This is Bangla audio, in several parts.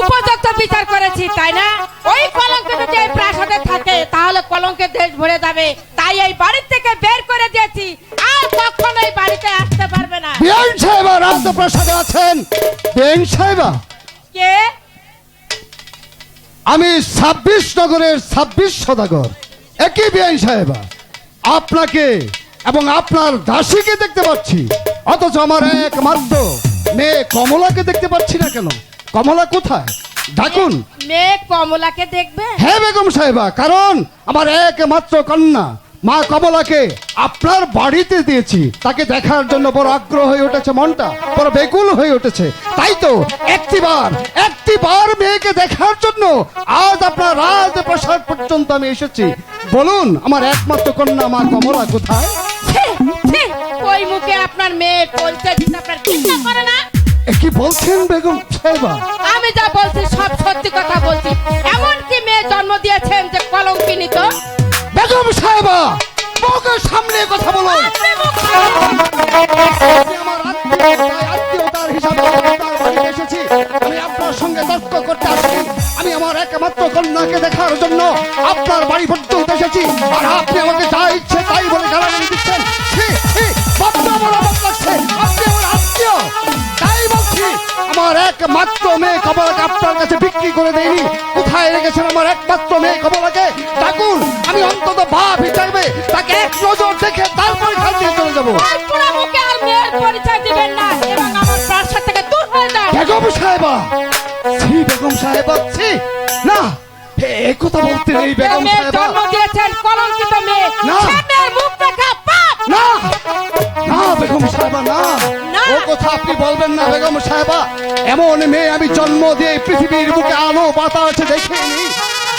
উপযুক্ত বিচার করেছি তাই না? ওই প্রাসাদে থাকে তাহলে কলঙ্কের দেশ ভরে যাবে। তাই এই থেকে বের করে দিয়েছি। আর কখনো এই বাড়িতে আসতে পারবে না। বিয়ান সাহেবা রাজপ্রাসাদে আছেন। সাহেবা কে? আমি ছাব্বিশ নগরের ছাব্বিশ সদাগর। একই বিয়ান সাহেবা আপনাকে এবং আপনার দাসীকে দেখতে পাচ্ছি। অথচ আমার একমাত্র মেয়ে কমলাকে দেখতে পাচ্ছি না কেন? কমলা কোথায়? ডাকুন। মেয়ে কমলাকে দেখবে? হ্যাঁ বেগম সাহেবা কারণ আমার একমাত্র কন্যা মা কমলাকে আপনার বাড়িতে দিয়েছি। তাকে দেখার জন্য বড় আগ্রহ হয়ে উঠেছে মনটা বড় বেকুল হয়ে উঠেছে। তাই তো একটিবার একটিবার মেয়েকে দেখার জন্য আজ আপনার রাজপ্রাসাদ পর্যন্ত আমি এসেছি। বলুন আমার একমাত্র কন্যা মা কমলা কোথায়? ওই মুখে আপনার মেয়ে পরিচয় দিতে আপনার চিন্তা করে না। কি বলছেন বেগম সাহেবা? আমি যা বলছি সব সত্যি কথা বলছি। এমন কি মেয়ে জন্ম দিয়েছেন যে কলঙ্কিনী তো বেগম সাহেবা মুখের সামনে কথা সামনে- আমি আপনার বাড়িতে এসেছি। আমি আপনার সঙ্গে তর্ক করতে আসছি। আমি আমার একমাত্র কন্যাকে দেখার জন্য আপনার বাড়ি পর্যন্ত এসেছি। আর আপনি আমাকে একমাত্র মেয়ে কমলাকে আপনার কাছে বিক্রি করে দেয়নি। কোথায় রেখেছেন আমার একমাত্র মেয়ে কমলাকে? ডাকুন আমি অন্তত বাপ হিসাবে তাকে এক নজর দেখে তারপরে খাল দিয়ে চলে যাব। ওই পুরো মুখে আর মেয়ের পরিচয় দিবেন না এবং আমার প্রাসাদ থেকে দূর হয়ে যান। বেগম সাহেবা। ছি বেগম সাহেবা ছি। না কথা বলতে নেই বেগম সাহেবা। জন্ম দিয়েছেন কলঙ্কিত মেয়ে না। মুখ দেখা পাপ। না না বেগম সাহেবা না। ও কথা আপনি বলবেন না, বেগম সাহেবা। এমন মেয়ে আমি জন্ম দিয়ে পৃথিবীর বুকে আলো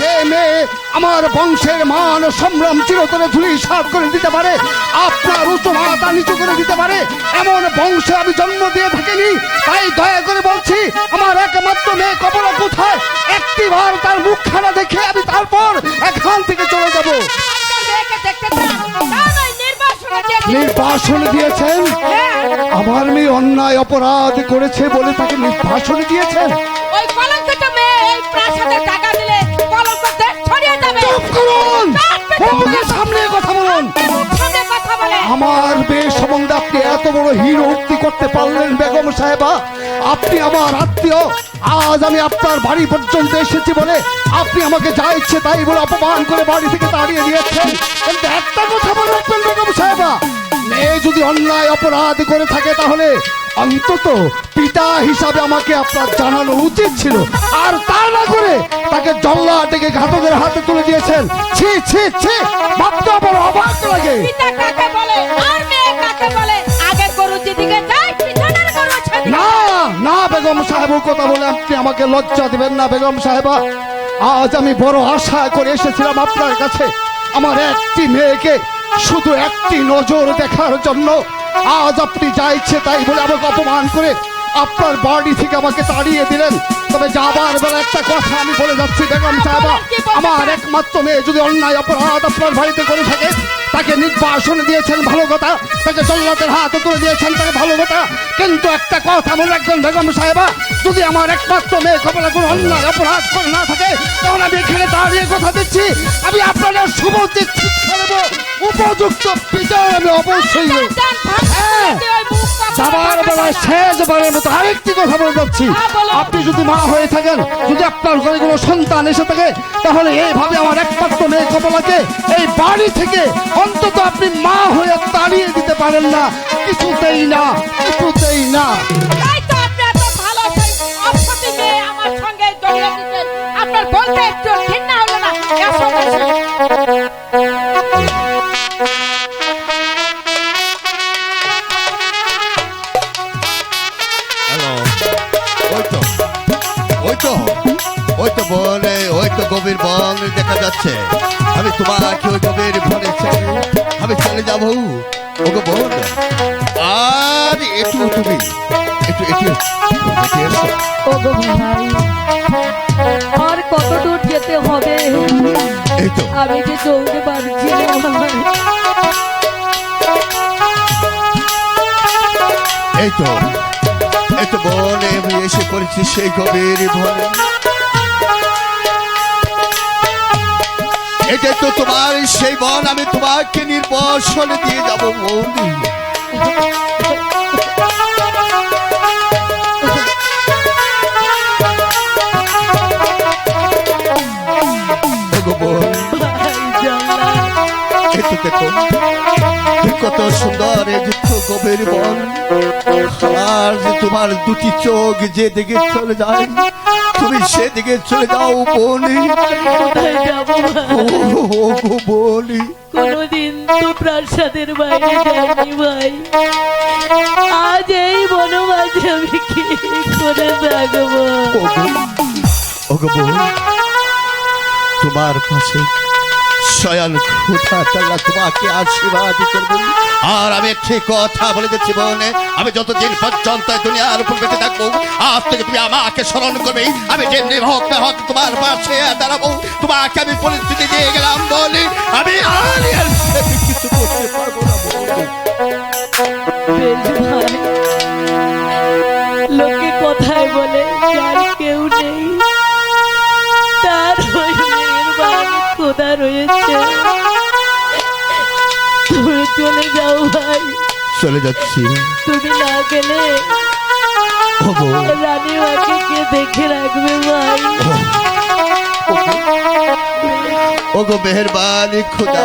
যে মেয়ে আমার বংশের মান সম্ভ্রম চিরতরে ধুলি সাফ করে দিতে পারে, আপনার উচ্চ মাতা নিচু করে দিতে পারে, এমন বংশে আমি জন্ম দিয়ে থাকিনি। তাই দয়া করে বলছি, আমার একমাত্র মেয়ে কবলা কোথায়? একটিবার তার মুখখানা দেখে আমি তারপর এখান থেকে চলে যাব। দেখতে নির্বাসনে দিয়েছেন। আমার মেয়ে অন্যায় অপরাধ করেছে বলে তাকে নির্বাসন দিয়েছেন। ওই কলঙ্কিত মেয়ে এই প্রাসাদে টাকা দিলে কলঙ্ক ছড়িয়ে যাবে চুপ করুন। সামনে কথা বলুন। আমার মেয়ে সম্বন্ধে আপনি এত বড় হিরো উক্তি করতে পারলেন বেগম সাহেবা। আপনি আমার আত্মীয়। আজ আমি আপনার বাড়ি পর্যন্ত এসেছি বলে আপনি আমাকে যা ইচ্ছে তাই বলে অপমান করে বাড়ি থেকে তাড়িয়ে দিয়েছেন। কিন্তু একটা কথা মনে রাখবেন বেগম সাহেবা। মেয়ে যদি অন্যায় অপরাধ করে থাকে তাহলে অন্তত পিতা হিসাবে আমাকে আপনার জানানো উচিত ছিল। আর তা না করে তাকে জল্লা ডেকে ঘাতকের হাতে তুলে দিয়েছেন। ছি ছি ছি ভাবতে বড় অবাক লাগে। পিতা কাকে বলে? আর মেয়ে কাকে বলে? আগের গরু যেদিকে যায় পিছনের গরু না না বেগম সাহেব কথা বলে আপনি আমাকে লজ্জা দিবেন না বেগম সাহেবা। আজ আমি বড় আশা করে এসেছিলাম আপনার কাছে। আমার একটি মেয়েকে শুধু একটি নজর দেখার জন্য আজ আপনি যা ইচ্ছে তাই বলে আমাকে অপমান করে আপনার বাড়ি থেকে আমাকে তাড়িয়ে দিলেন। তবে যাবার বেলা একটা কথা আমি বলে যাচ্ছি, বেগম সাহেবা। আমার একমাত্র মেয়ে যদি অন্যায় অপরাধ আপনার বাড়িতে করে থাকে, তাকে নির্বাসন দিয়েছেন ভালো কথা, তাকে জল্লাদের হাতে তুলে দিয়েছেন তাকে ভালো কথা। কিন্তু একটা কথা মনে রাখবেন, বেগম সাহেবা, যদি আমার একমাত্র মেয়ে কপালে কোনো অন্যায় অপরাধ করে না থাকে তখন আমি এখানে দাঁড়িয়ে কথা দিচ্ছি। আমি আপনাদের শুভ দেবো উপযুক্ত বিচার আমি অবশ্যই হ্যাঁ। যাবার বেলায় শেষবারের মতো আরেকটি কথা বলে যাচ্ছি। হ্যাঁ, আপনি যদি মা হয়ে থাকেন যদি আপনার ঘরে কোনো সন্তান এসে থাকে তাহলে এইভাবে আমার একমাত্র মেয়ে কমলাকে এই বাড়ি থেকে অন্তত আপনি মা হয়ে তাড়িয়ে দিতে পারেন না। কিছুতেই না কিছুতেই না। আপনার বলতে একটু ঘৃণা হলো না। ওই তো বনে ওই তো গভীর বন দেখা যাচ্ছে। আমি তোমাকে ওই গভীর বনে আমি চলে যাব। ওগো বোন আর একটু তুমি একটু একটু ওগো ভাই আর কত দূর যেতে হবে? এই তো। আমি যে চলতে পারছি এই তো এই তো বনে আমি এসে পড়েছি সেই গভীর বনে এটা তো তোমার সেই বন আমি তোমাকে নির্বাসন দিয়ে যাব কত সুন্দর। তো বন আর তোমার দুটি চোখ যে দিকে চলে যায় তুমি সেদিকে চলে যাও বলি। বলি। কোনোদিন তো প্রাসাদের বাইরে যাইনি ভাই। আজ এই বনমাঝে আমি কি করে থাকব তোমার পাশে তাল্লা তোমাকে আশীর্বাদ করবেন আর আমি একটি কথা বলে দিচ্ছি বোনে, আমি যতদিন পর্যন্ত দুনিয়ার উপর বেঁচে থাকব, আজ থেকে তুমি আমাকে স্মরণ করবে। আমি যেমনি হোক না হোক তোমার পাশে দাঁড়াবো, তোমাকে আমি পরিস্থিতি দিয়ে গেলাম বলি আমি আর কিছু করতে পারব না যাও ভাই চলে যাচ্ছি। তুমি না গেলে রানী মাকে কে দেখে রাখবে ভাই? ওগো মেহরবানি খোদা।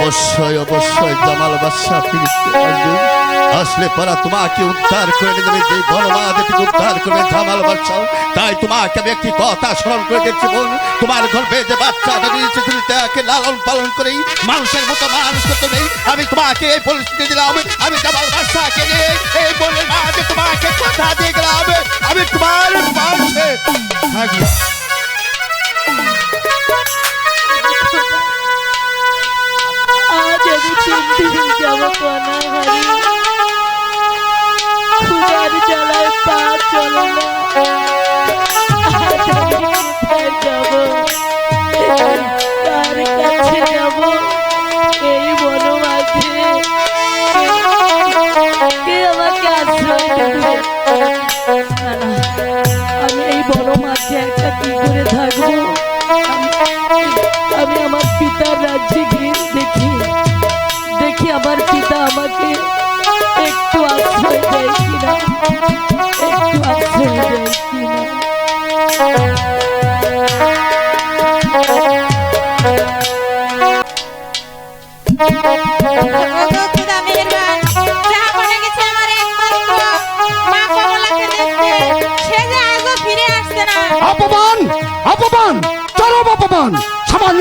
অবশ্যই অবশ্যই জামাল বাদশাহ ফিরিতে আসবে আসলে পরা তোমাকে উদ্ধার করে যাবে যে বড়বাদ থেকে উদ্ধার করবে জামাল বাদশাহ তাই তোমাকে আমি একটি কথা স্মরণ করে দিচ্ছি, বোন। তোমার গর্ভে যে বাচ্চা বেরিয়েছে তুমি তাকে লালন পালন করেই মানুষের মতো মানুষ করতে নেই আমি তোমাকে এই পরিস্থিতি দিলাম, আমি জামাল বাদশাহকে নিয়ে এই বলে না যে তোমাকে কথা দিয়ে গেলাম। আমি তোমার পাশে থাকব। আজ আমি তিন দিন যাব পানা হারি খুদার জ্বালায় পা চলে আজ আমি কোথায় যাব?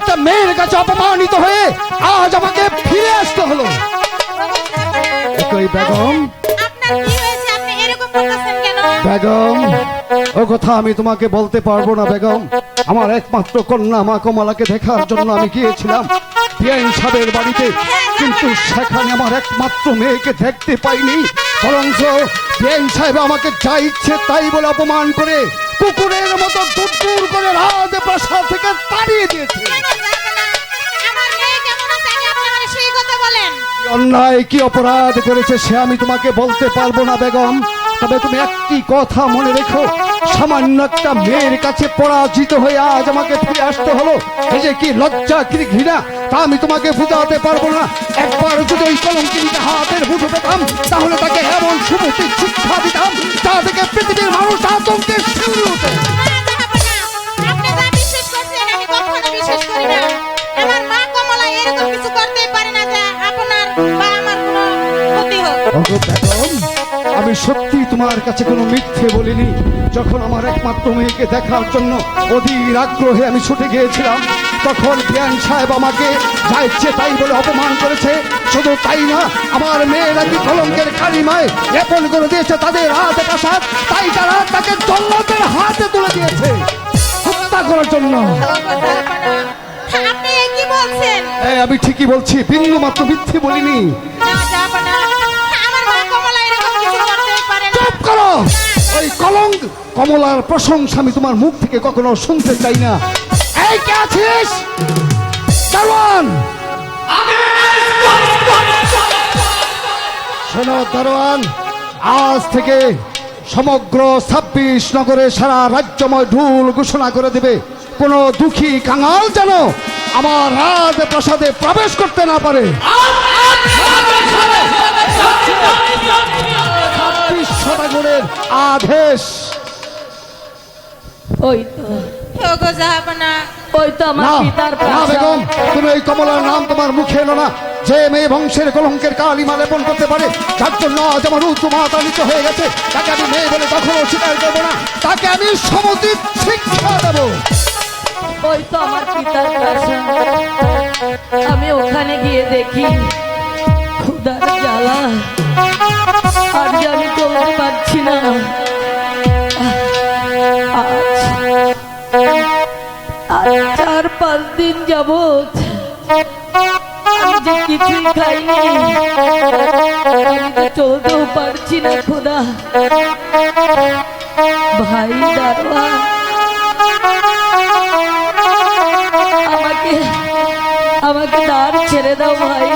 একটা মেয়ের কাছে অপমানিত হয়ে আজ আমাকে ফিরে আসতে হলো। একই বেগম? বেগম ও কথা আমি তোমাকে বলতে পারব না বেগম। আমার একমাত্র কন্যা মা কমলাকে দেখার জন্য আমি গিয়েছিলাম। সাহেবের বাড়িতে। কিন্তু সেখানে আমার একমাত্র মেয়েকে দেখতে পাইনি। বিআইন সাহেব আমাকে যা ইচ্ছে তাই বলে অপমান করে কুকুরের মতো দূর দূর করে প্রাসাদ থেকে তাড়িয়ে দিয়েছে। অন্যায় কি অপরাধ করেছে সে আমি তোমাকে বলতে পারব না বেগম। তবে তুমি একটি কথা মনে রেখো। সামান্য একটা মেয়ের কাছে পরাজিত হয়ে আজ আমাকে ফিরে আসতে হলো। এই যে কি লজ্জা কি ঘৃণা তা আমি তোমাকে বুঝাতে পারব না। একবার যদি ওই কলঙ্কিনীকে হাতের মুঠো পেতাম তাহলে তাকে এমন সুমতি শিক্ষা দিতাম তা থেকে পৃথিবীর মানুষ আতঙ্কে। আমার মা কমলা এরকম কিছু করতেই পারে না যে আপন ওগো বেগম আমি সত্যি তোমার কাছে কোনো মিথ্যে বলিনি। যখন আমার একমাত্র মেয়েকে দেখার জন্য অধীর আগ্রহে আমি ছুটে গিয়েছিলাম তখন বিয়ান সাহেব আমাকে যা ইচ্ছে তাই বলে অপমান করেছে। শুধু তাই না আমার মেয়ে নাকি কলঙ্কের কালিমায় লেপন করে দিয়েছে তাদের হাতে প্রসাদ তাই তারা তাকে জল্লাদের হাতে তুলে দিয়েছে। হত্যা করার জন্য এই আমি ঠিকই বলছি বিন্দু মাত্র মিথ্যে বলিনি। ওই কলঙ্ক, কমলার প্রশংসা আমি তোমার মুখ থেকে কখনো শুনতে চাই না। এই কে আছিস? দারোয়ান শোনো দারোয়ান, আজ থেকে সমগ্র ছাব্বিশ নগরে সারা রাজ্যময় ঢুল ঘোষণা করে দেবে। কোনো দুঃখী কাঙাল যেন আমার রাজ প্রাসাদে প্রবেশ করতে না পারে। সদাগরের আদেশ। ওই তো। ওই তো আমার পিতার বেগম তুমি ওই কমলার নাম তোমার মুখে এলো না। যে মেয়ে বংশের কলঙ্কের কালিমা লেপন করতে পারে যার জন্য আজ আমার উত্তমা হয়ে গেছে। তাকে আমি মেয়ে বলে কখনো স্বীকার করব না। তাকে আমি সমুচিত শিক্ষা দেবো। ওই তো আমার পিতার আমি ওখানে গিয়ে দেখি। খুদার জ্বালা, আর আমি চলতে পারছি না। চার, পাঁচ দিন যাবত যে কিছুই খাইনি চলতেও পারছি না খুদা। ভাই দারোয়ান আমাকে আমাকে দাঁড় ছেড়ে দাও ভাই।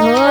পায়ে ধরে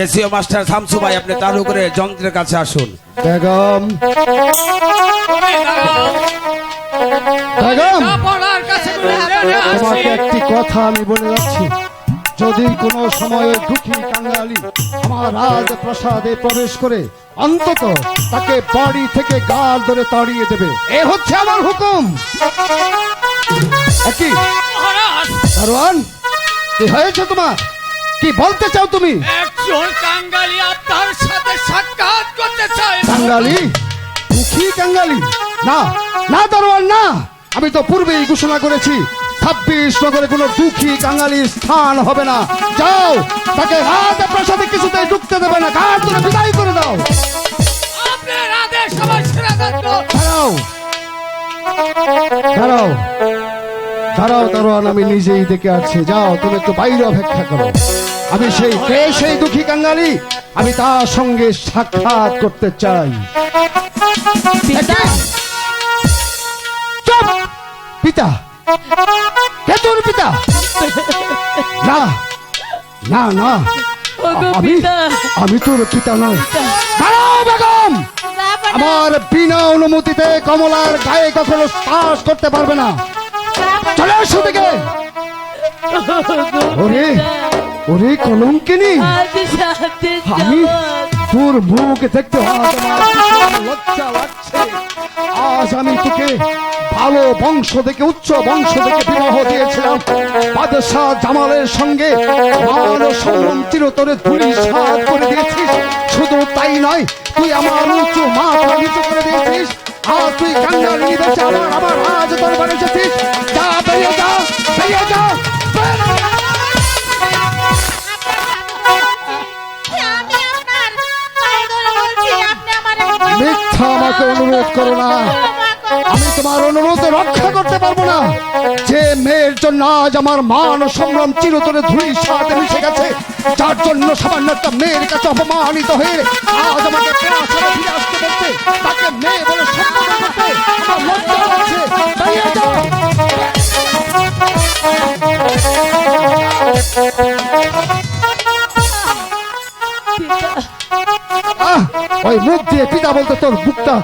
কেসিও মাস্টার শামসু ভাই আপনি তাড়ু করে যন্ত্রের কাছে আসুন। বেগম। বেগম। তোমাকে একটি কথা আমি বলে যাচ্ছি। যদি কোনো সময় দুঃখী কাঙ্গালি আমার রাজ প্রাসাদে প্রবেশ করে অন্তত তাকে বাড়ি থেকে গাল ধরে তাড়িয়ে দেবে। এ হচ্ছে আমার হুকুম। একই। দারোয়ান কি হয়েছে তোমার। কি বলতে চাও তুমি? একজন কাঙ্গালি আপনার সাথে সাক্ষাৎ করতে চাই কাঙ্গালি? দুঃখী কাঙ্গালি? না না দারোয়ান না। আমি তো পূর্বেই ঘোষণা করেছি ছাব্বিশ নগরে কোনো দুঃখী কাঙ্গালির স্থান হবে না। যাও তাকে রাজ প্রাসাদে কিছুতেই ঢুকতে দেবে না। কার তুমি বিদায় করে দাও? দাঁড়াও। দাঁড়াও। দাঁড়াও দারোয়ান আমি নিজেই দেখে আসছি যাও তুমি একটু বাইরে অপেক্ষা করো। আমি সেই কে সেই দুঃখী কাঙ্গালি আমি তার সঙ্গে সাক্ষাৎ করতে চাই। পিতা। চুপ! পিতা। কে তোর পিতা? না। না না। আমি আমি তোর পিতা নয় দাঁড়াও বেগম! আমার বিনা অনুমতিতে কমলার গায়ে কখনো স্পাস করতে পারবে না। চলে আসো থেকে ওরে ওরে কলঙ্কিনী। আমি তোর মুখ দেখতে আজ আমি তোকে ভালো বংশ থেকে, উচ্চ বংশ থেকে বিবাহ দিয়েছিলাম। বাদশাহ জামালের সঙ্গে মান সম্মান চিরতরে ধুলি সাত করে দিয়েছিস। শুধু তাই নয়, তুই আমার উঁচু মাথা করে দিয়েছিস। আর তুই কাঙ্গাল নিয়ে বেঁচে আমার আমার আজ দরবারে এসেছিস যা বেরিয়ে যা বেরিয়ে যা। মিথ্যা আমাকে অনুরোধ করো না। আমি তোমার অনুরোধ রক্ষা করতে পারব না। যে মেয়ের জন্য আজ আমার মান সম্ভ্রম চিরতরে ধুলি সাথে মিশে গেছে যার জন্য সামান্য একটা মেয়ের কাছে অপমানিত হয়ে আজ আমাকে ফিরে আসতে বলতে তাকে মেয়ে বলে করতে আমার লজ্জা লাগছে। ওই মুখ দিয়ে পিতা বলতে তোর বুকটা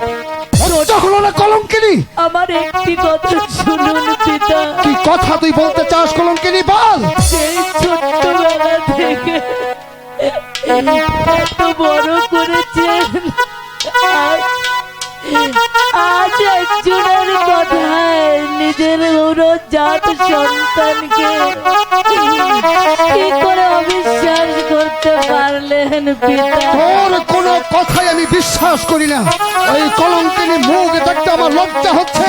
লজ্জা হলো না কলঙ্কিনী। আমার একটি কথা শুনুন পিতা কি কথা তুই বলতে চাস কলঙ্কিনি? বল। সেই ছোট্টবেলা থেকে এত বড় করেছেন। জাত সন্তানকে। কি করে অবিশ্বাস করতে পারলেন তোর কোনো কথাই আমি বিশ্বাস করি না। ওই কলঙ্কিনী মুখ দেখতে আমার লজ্জা হচ্ছে।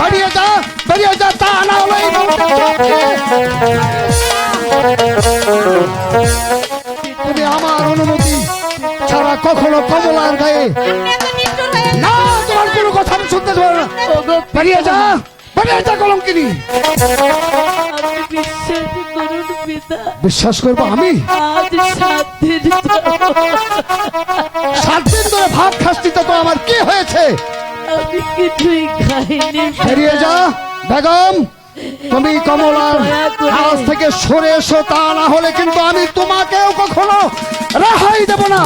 বেরিয়ে যা বেরিয়ে যা তা না হলে এই তুমি আমার অনুমতি ছাড়া কখনো কমলার গায়ে না তোমার কোনো কথা আমি শুনতে দেবো না। বেরিয়ে যা। আপনি বিশ্বাস করব আমি? সাত দিন ধরে ভাত খাসতি তো আমার কি হয়েছে? যা, বেগম। তুমি কমলার আজ থেকে সরে এসো, তা না হলে কিন্তু আমি তোমাকেও কখনো রেহাই দেব না।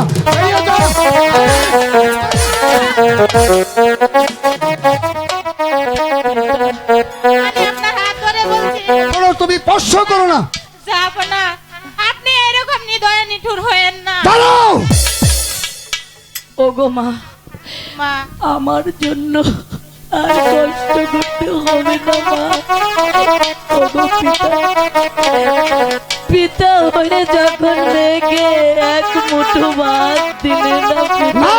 ওগো মা। মা। আমার জন্য আর কষ্ট করতে হবে না মা। পিতা পিতা হয়ে যখন এক মুঠো ভাত দিলে না পিতা।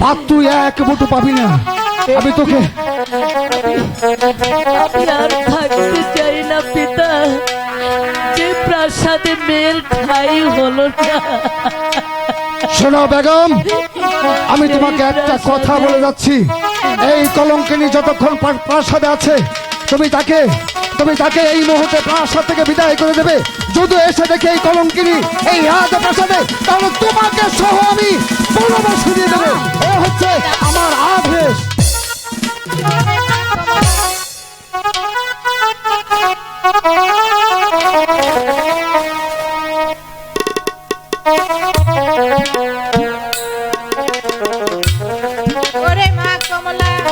ভাত তুই এক মুঠো পাবি না। আমি তোকে আমি আর থাকতে চাই না পিতা। যে প্রাসাদে মেল ঠাই হলো না। শোনো বেগম, আমি তোমাকে একটা কথা বলে যাচ্ছি। এই কলঙ্কিনী যতক্ষণ প্রাসাদে আছে, তুমি তাকে তুমি তাকে এই মুহূর্তে প্রাসাদ থেকে বিদায় করে দেবে। যদি এসে দেখে এই কলঙ্কিনী এই রাজ প্রাসাদে, তাহলে তোমাকে সহ আমি পরামর্শ দিয়ে দেবো। এ হচ্ছে আমার আদেশ।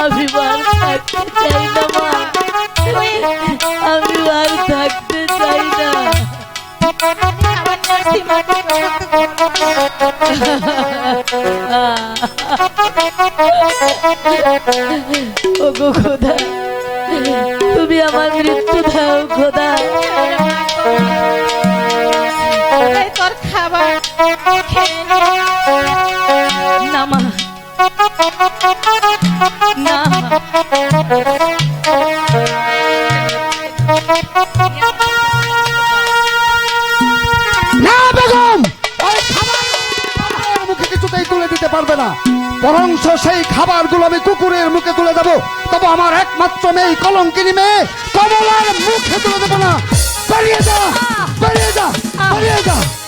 আমি থাকতে চাই না মা। আমি থাকতে চাই না। ওগো খোদা তুমি আমার মৃত্যু দাও খোদা। তোর খাবার না মা। না খাবার মুখে তুলে দিতে পারবে না। বরঞ্চ সেই খাবারগুলো আমি কুকুরের মুখে তুলে দেবো। তবে আমার একমাত্র মেয়ে, কলঙ্কিনী মেয়ে, কমলার মুখে তুলে দেবো না। বেরিয়ে যা! বেরিয়ে যা! বেরিয়ে যা!